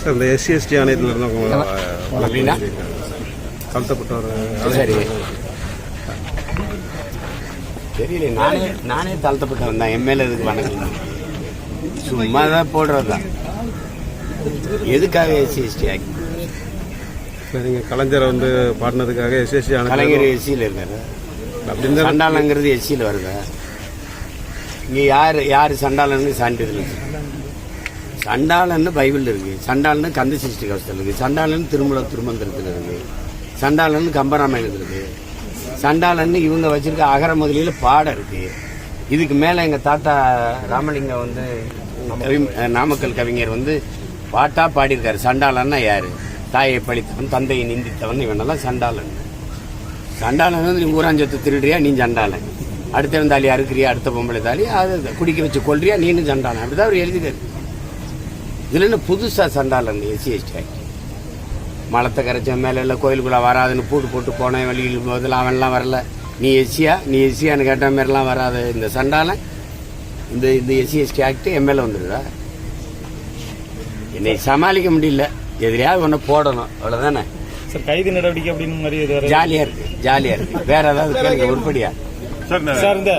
Sir இந்த SC ST ஆணையத்தில் இருந்தவங்க? தாழ்த்தப்பட்டவர் சரி. தெரியல நானே நானே தாழ்த்தப்பட்டவன் தான். எம்எல்ஏ இதுக்கு வணக்கம். சும்மா தான் போடுறது தான். எதுக்காக எஸ்சி எஸ்டி ஆக்ட் சரிங்க கலைஞரை வந்து பாடினதுக்காக எஸ்சி எஸ்டி கலைஞர் எஸ்சியில் இருக்காரு அப்படின்னு சண்டாளங்கிறது எஸ்சியில் வருதா? இங்கே யார் யார் சண்டாளன்னு சான்றிதழ்? சண்டாளன்னு பைபிள் இருக்கு. சண்டாளன்னு கந்த சிஷ்டி கவசத்தில் இருக்கு. சண்டாளன்னு திருமல திருமந்திரத்தில் இருக்கு. சண்டாளன்னு கம்பராமாயணத்தில் இருக்கு. சண்டாளன்னு இவங்க வச்சிருக்க அகர முதலியில் பாடம் இருக்கு. இதுக்கு மேலே எங்கள் தாத்தா ராமலிங்கம் வந்து கவி- நாமக்கல் கவிஞர் வந்து பாட்டாக பாடியிருக்காரு. சண்டாளன்னா யார்? தாயை பழித்தவன் தந்தையை நிந்தித்தவன் இவனெல்லாம் சண்டாளன். சண்டாளன் வந்து நீ ஊராஞ்சத்தை திருடுறியா? நீ சண்டாளன். அடுத்த தாலி அறுக்கிறியா? அடுத்த பொம்பளை தாலி அது குடிக்க வச்சு கொள்றியா? நீனும் சண்டாளன். அப்படிதான் அவர் எழுதிக்காரு இதுல என்ன புதுசா சண்டாளன் எஸ்சி எஸ்டி மலத்தை கரைச்ச மேல இல்லை கோயிலுக்குள்ள வராதுன்னு பூட்டு போட்டு போன வழியில் போதில் அவன்லாம் வரல. நீ எஸ்சியா நீ எஸ்சியான்னு கேட்ட மாதிரிலாம் வராது. இந்த சண்டாளன் இந்த இந்த எஸ்சி எஸ்டி ஆக்ட் எம்எல்ஏ வந்துடுதா என்னை சமாளிக்க முடியல. எதிரியாவது ஒன்று போடணும். அவ்வளோதானே சார் கைது நடவடிக்கை அப்படின்னு மாதிரி இது வர ஜாலியா இருக்கு. ஜாலியா இருக்கு. வேற ஏதாவது உருப்படியா? சார் இந்த